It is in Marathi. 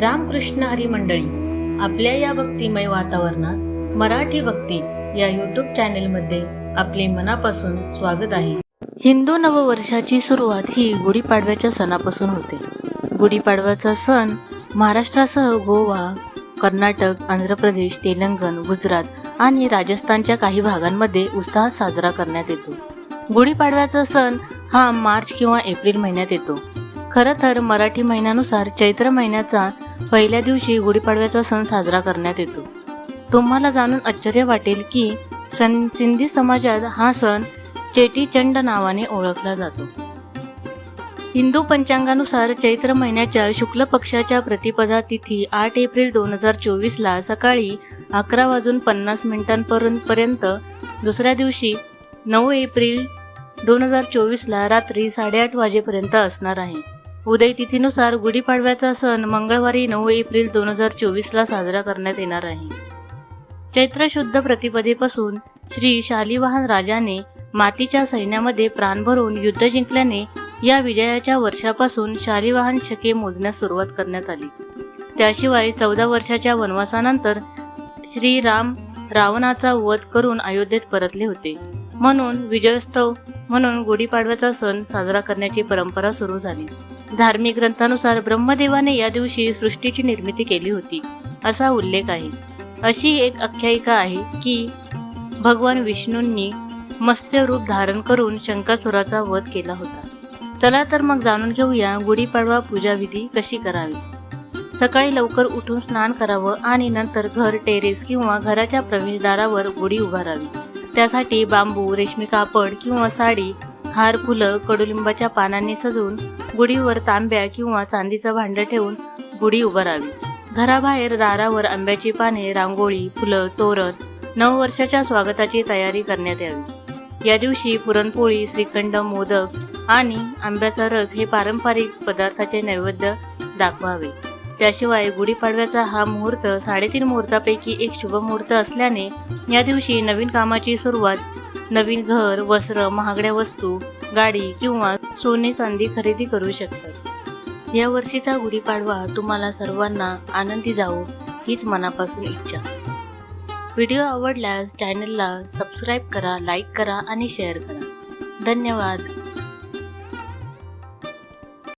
रामकृष्ण हरी मंडळी आपल्या या भक्तिमय वातावरणात मराठी भक्ती या यूट्यूब चॅनेलमध्ये आपले मनापासून स्वागत आहे. हिंदू नववर्षाची सुरुवात ही गुढीपाडव्याच्या सणापासून होते. गुढीपाडव्याचा सण महाराष्ट्रासह गोवा कर्नाटक आंध्र प्रदेश तेलंगण गुजरात आणि राजस्थानच्या काही भागांमध्ये उत्साहात साजरा करण्यात येतो. गुढीपाडव्याचा सण हा मार्च किंवा एप्रिल महिन्यात येतो. खरं तर मराठी महिन्यानुसार चैत्र महिन्याचा पहिल्या दिवशी गुढीपाडव्याचा सण साजरा करण्यात येतो. तुम्हाला जाणून आश्चर्य वाटेल की सन सिंधी समाजात हा सण चेटीचंड नावाने ओळखला जातो. हिंदू पंचांगानुसार चैत्र महिन्याच्या शुक्ल पक्षाच्या प्रतिपदा तिथी आठ एप्रिल दोन हजार चोवीसला सकाळी अकरा वाजून पन्नास मिनिटांपर्यंत दुसऱ्या दिवशी नऊ एप्रिल दोन हजार चोवीसला रात्री साडेआठ वाजेपर्यंत असणार आहे. उदयतिथीनुसार गुढीपाडव्याचा सण मंगळवारी नऊ एप्रिल दोन हजार चोवीसला साजरा करण्यात येणार आहे. चैत्र शुद्ध प्रतिपदेपासून श्री शालिवाहन राजाने मातीच्या सैन्यामध्ये प्राण भरून युद्ध जिंकल्याने या विजयाच्या वर्षापासून शालिवाहन शके मोजण्यास सुरुवात करण्यात आली. त्याशिवाय चौदा वर्षाच्या वनवासानंतर श्रीराम रावणाचा वध करून अयोध्येत परतले होते. म्हणून विजयोत्सव म्हणून गुढीपाडव्याचा सण साजरा करण्याची परंपरा सुरू झाली. धार्मिक ग्रंथानुसार ब्रह्मदेवाने या दिवशी सृष्टीची निर्मिती केली होती असा उल्लेख आहे. अशी एक आख्यायिका आहे की भगवान विष्णूंनी मत्स्य रूप धारण करून शंकासुराचा वध केला होता. चला तर मग जाणून घेऊया गुढीपाडवा पूजाविधी कशी करावी. सकाळी लवकर उठून स्नान करावं आणि नंतर घर टेरेस किंवा घराच्या प्रवेशद्वारावर गुढी उभारावी. त्यासाठी बांबू रेशमी कापड किंवा साडी हार फुलं कडुलिंबाच्या पानांनी सजवून गुढीवर तांब्या किंवा चांदीचं भांडं ठेवून गुढी उभारावी. घराबाहेर दारावर आंब्याची पाने रांगोळी फुलं तोरण नववर्षाच्या स्वागताची तयारी करण्यात यावी. या दिवशी पुरणपोळी श्रीखंड मोदक आणि आंब्याचा रस हे पारंपरिक पदार्थाचे नैवेद्य दाखवावे. त्याशिवाय गुढीपाडव्याचा हा मुहूर्त साडेतीन मुहूर्तापैकी एक शुभ मुहूर्त असल्याने या दिवशी नवीन कामाची सुरुवात नवीन घर वस्त्र महागड्या वस्तू गाडी किंवा सोने चांदी खरेदी करू शकतात. या वर्षीचा गुढीपाडवा तुम्हाला सर्वांना आनंदी जावो हीच मनापासून इच्छा. व्हिडिओ आवडल्यास चॅनलला सबस्क्राईब करा लाईक करा आणि शेअर करा. धन्यवाद.